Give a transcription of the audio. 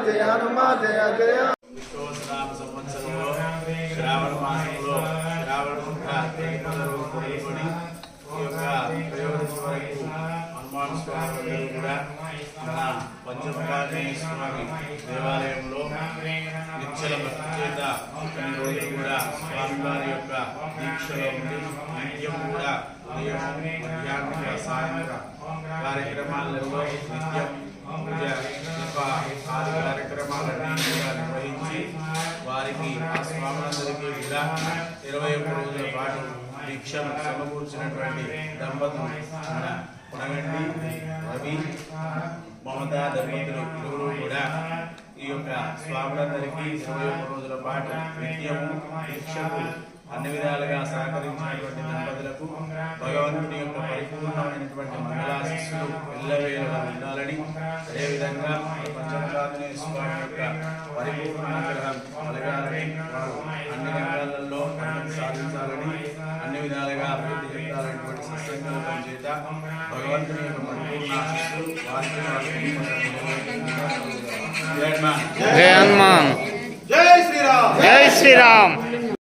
హనుమ జయ జయ విశ్వవసనామ సంవత్సరంలో శ్రావణ మాసంలో శ్రావణ శుక్ల ఏకాదశి రోజు మొదలుకొని ఈ యొక్క త్రయోదశి వరకు హనుమాన్ స్వామి వారు కూడా మన పంచమకాంజనేయ స్వామి దేవాలయంలో నిత్యల భక్తి చేత కొన్ని రోజులు కూడా స్వామివారి యొక్క దీక్షలో ఉండి నిత్యం కూడా ఉదయం మధ్యాహ్నం సాయంత్రం కార్యక్రమాలలో నిత్యం స్వాములందరికీ కూడా ఇరవై ఒక్క రోజుల పాటు దీక్షను సమకూర్చినటువంటి దంపతులు మన కొనగండి రవి మమత దంపతులు ఇరువురు కూడా ఈ యొక్క స్వాములందరికీ ఇరవై ఒక్క రోజుల పాటు నిత్యము దీక్షకు అన్ని విధాలుగా సహకరించినటువంటి దంపతులకు భగవంతుని యొక్క పరిపూర్ణమైనటువంటి మంగళాశిస్సులు ఎల్లవేళలా ఉండాలని అదేవిధంగా పంచమకాంజనేయ స్వామి యొక్క పరిపూర్ణ సాధించాలని అన్ని విధాలుగా అభివృద్ధి చెందాలనేటువంటి సత్సంకల్పం చేత భగవంతుని యొక్క పరిపూర్ణ హనుమాన్. జై శ్రీరామ్. జై శ్రీరామ్.